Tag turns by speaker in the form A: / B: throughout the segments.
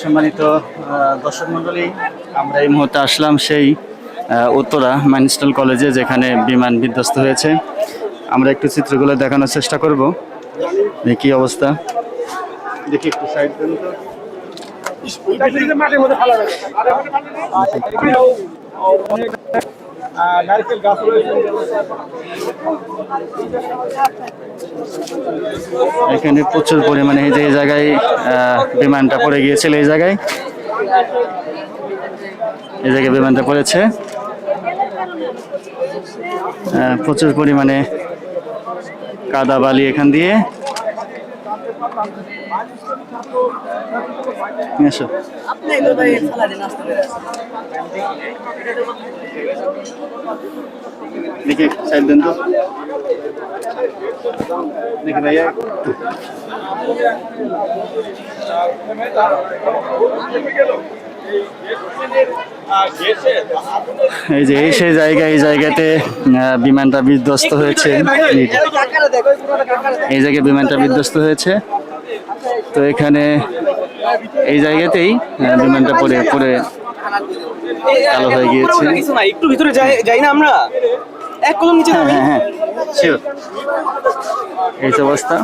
A: সম্মানিত দর্শক মন্ডলী আমরা এই মুহূর্তে আসলাম সেই উত্তরা মাইনস্টল কলেজে যেখানে বিমান বিধ্বস্ত হয়েছে আমরা একটু চিত্রগুলো দেখানোর চেষ্টা করব দেখি অবস্থা দেখি একটু সাইড দেন তো
B: নারকেল গাছ রয়েছে।
A: এখানে প্রচুর পরিমাণে যে জায়গায় বিমানটা পড়ে গিয়েছিল, এই জায়গায়। এই জায়গায় বিমানটা পড়েছে। প্রচুর পরিমাণে কাদা বালি এখান দিয়ে। এসো। দেখি সাইড দেন তো দেখি ভাইয়া এই যে এই সেই জায়গা এই জায়গাতে বিমানটা বিধ্বস্ত হয়েছে। এই জায়গায় বিমানটা বিধ্বস্ত হয়েছে। তো এখানে এই জায়গাতেই বিমানটা পড়ে পড়ে কালো হয়ে গিয়েছে।
B: একটু ভিতরে যাই না আমরা? এক কদম নিচে
A: হ্যাঁ হ্যাঁ হ্যাঁ এই অবস্থা।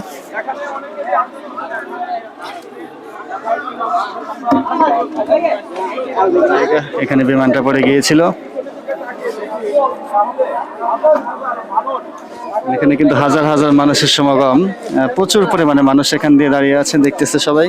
A: এখানে বিমানটা পড়ে গিয়েছিল। এখানে কিন্তু হাজার হাজার মানুষের সমাগম। প্রচুর পরিমাণে মানুষ এখান দিয়ে দাঁড়িয়ে আছেন, দেখতেছে সবাই।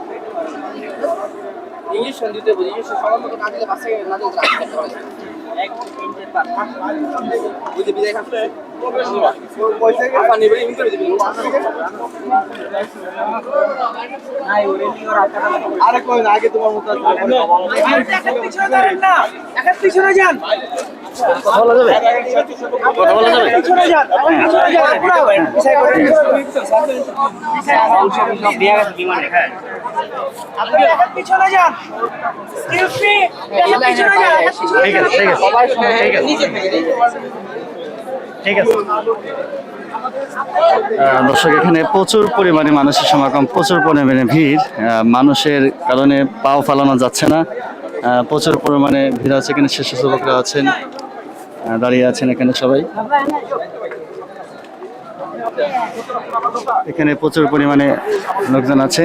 B: সন্ধিতে বুঝি ইংলিশ সবার মতো না দিলে বাচ্চাকে না দিলে রাখতে আরে কই আগে তোমার মতো পিছনে যান
A: কথা বলা যাবে কথা বলা যাবে
B: পিছনে যান পিছনে যান পিছনে যান এক্সকিউজ মি পিছনে যান।
A: ঠিক আছে ঠিক আছে ঠিক আছে। ঠিক আছে। দর্শক এখানে প্রচুর পরিমাণে মানুষের সমাগম প্রচুর পরিমাণে ভিড়। মানুষের কারণে পাও ফালানো যাচ্ছে না। প্রচুর পরিমাণে ভিড় আছে এখানে স্বেচ্ছাসেবকরা আছেন দাঁড়িয়ে আছেন এখানে সবাই। এখানে প্রচুর পরিমাণে লোকজন আছে।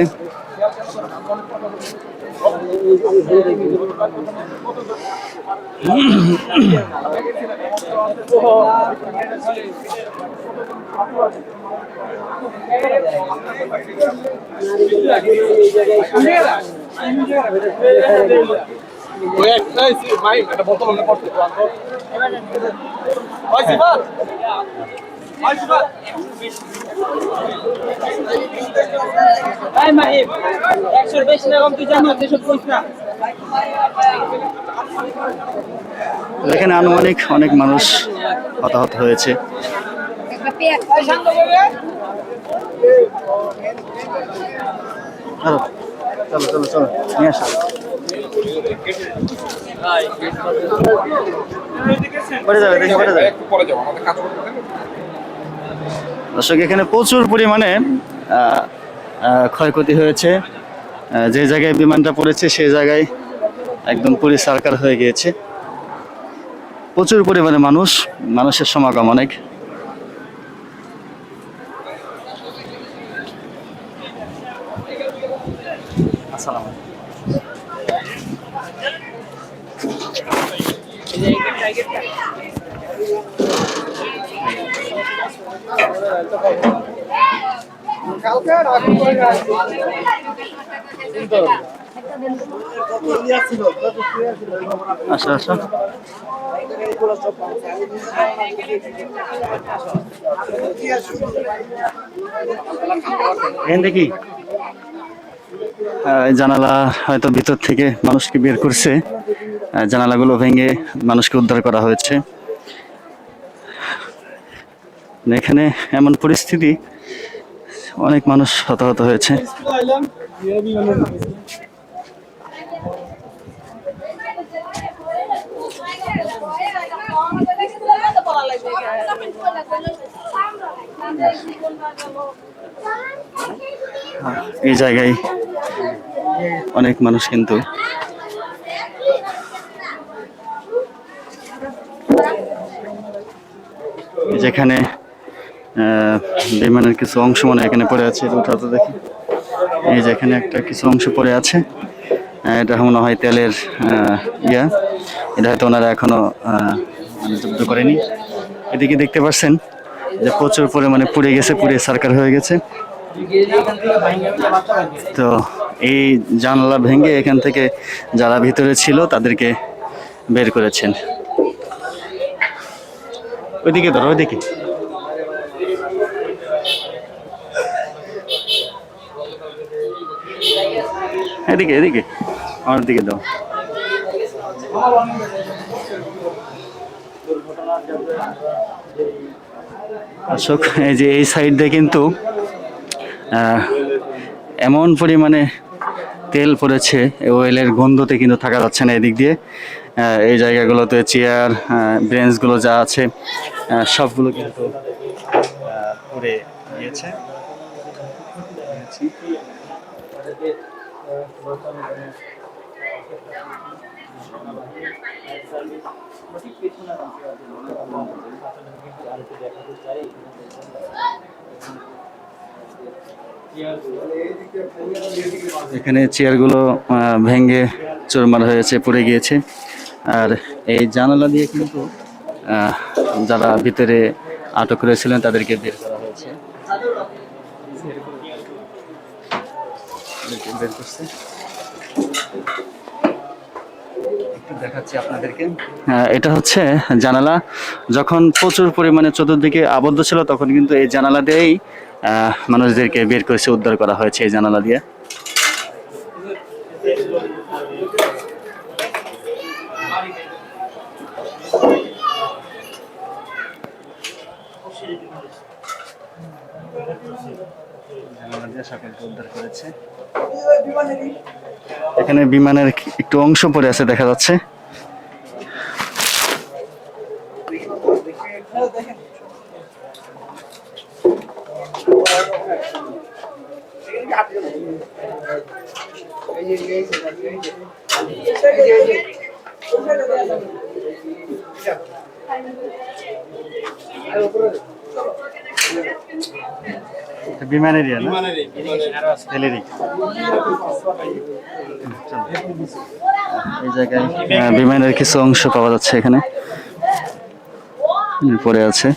B: ওই একটাই ভাই এটা বোতল মনে পড়ছে 100 বেশি না কম তুই জানো না।
A: এখানে আনুমানিক অনেক মানুষ হতাহত হয়েছে। চলো চলো চলো চলো নিয়ে আসো। পড়ে যাবে দেখি পড়ে যাবে।
B: পরে যাব আমাদের কাজ করতে দেন
A: দর্শক, এখানে প্রচুর পরিমাণে ক্ষয়ক্ষতি হয়েছে। যে জায়গায় বিমানটা পড়েছে সেই জায়গায় একদম পুরী সার্কার হয়ে গিয়েছে। প্রচুর পরিমাণে মানুষ, মানুষের সমাগম অনেক। আসো এখান দেখি জানালা হয়তো ভিতর থেকে মানুষকে বের করছে। জানালাগুলো ভেঙে মানুষকে উদ্ধার করা হয়েছে। এখানে এমন পরিস্থিতি অনেক মানুষ হতাহত হয়েছে। এই জায়গায় অনেক মানুষ কিন্তু যেখানে বিমানের কিছু অংশ মনে এখানে পড়ে আছে উঠাতে দেখি। এই যে এখানে একটা কিছু অংশ পড়ে আছে। এটা মনে হয় তেলের ইয়া। এটা হয়তো ওনারা এখনও আহ, মানে জব্দ করেনি। এদিকে দেখতে পাচ্ছেন যে প্রচুর পরিমাণে পুড়ে গেছে পুড়ে সার্কার হয়ে গেছে। তো এই জানলা ভেঙে এখান থেকে যারা ভিতরে ছিল তাদেরকে বের করেছেন। ওইদিকে ধরো ওইদিকে। এদিকে এদিকে। আমার দিকে দাও। অশোক এই যে এই সাইড কিন্তু এমন পরিমাণে তেল পড়েছে, এই অয়েলের গন্ধতে কিন্তু থাকা যাচ্ছে না এদিক দিয়ে। এই জায়গাগুলোতে চেয়ার ব্রেঞ্চগুলো যা আছে সবগুলো কিন্তু পুড়ে গিয়েছে। এখানে চেয়ারগুলো ভেঙে চুরমার হয়েছে, পড়ে গিয়েছে। আর এই জানালা দিয়ে কিন্তু যারা ভিতরে আটক করেছিলেন তাদেরকে বের করা হয়েছে এদেরকে বের করছে। আপনাদেরকে। এটা হচ্ছে জানালা। যখন প্রচুর পরিমাণে চতুর্দিকে আবদ্ধ ছিল, তখন কিন্তু এই জানালা দিয়েই মানুষদেরকে বের করেছে, উদ্ধার করা হয়েছে এই জানালা দিয়ে। সকলকে উদ্ধার করেছে। এখানে বিমানের একটু অংশ পড়ে আছে দেখা যাচ্ছে। বিমান এরিয়া না এই জায়গায় বিমানের কিছু অংশ পাওয়া যাচ্ছে এখানে পড়ে আছে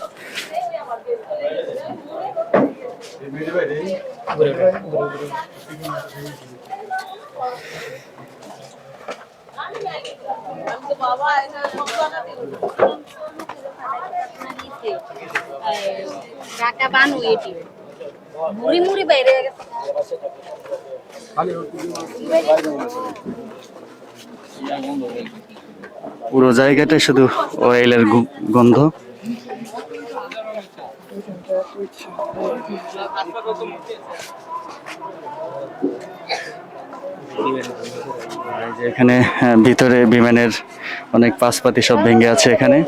C: ঢাকা বানু এটি মুড়ি মুড়ি বাইরে
A: পুরো জায়গাটা শুধু অয়েলের গন্ধ। এখানে ভিতরে বিমানের অনেক পাশপাতি সব ভেঙে আছে এখানে।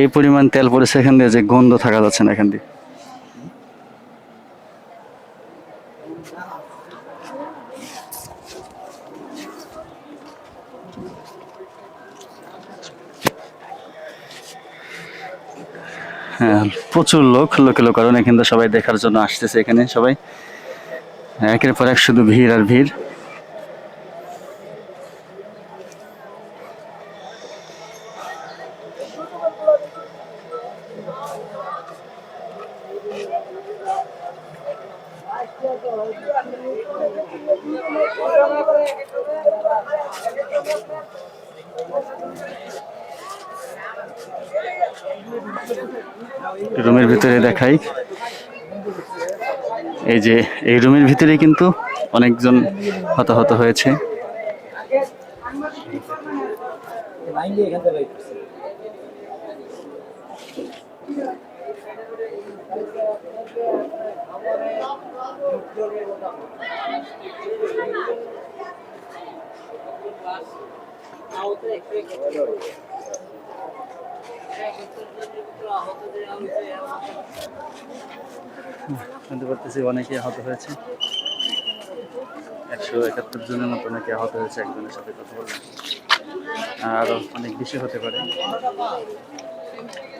A: এই পরিমাণ তেল পড়েছে এখান দিয়ে যে গন্ধ থাকা যাচ্ছে না এখান দিয়ে। হ্যাঁ প্রচুর লোক, লোকে লোক কারণে কিন্তু সবাই দেখার জন্য আসতেছে এখানে সবাই। একের পর এক শুধু ভিড় আর ভিড়। রুমের ভিতরে দেখাই। এই যে এই রুমের ভিতরে কিন্তু অনেকজন হতাহত হয়েছে। শুনতে পারতেছি অনেকে আহত হয়েছে। একশো একাত্তর জনের মতো অনেকে আহত হয়েছে, একজনের সাথে কথা বললাম। আরও অনেক বেশি হতে পারে।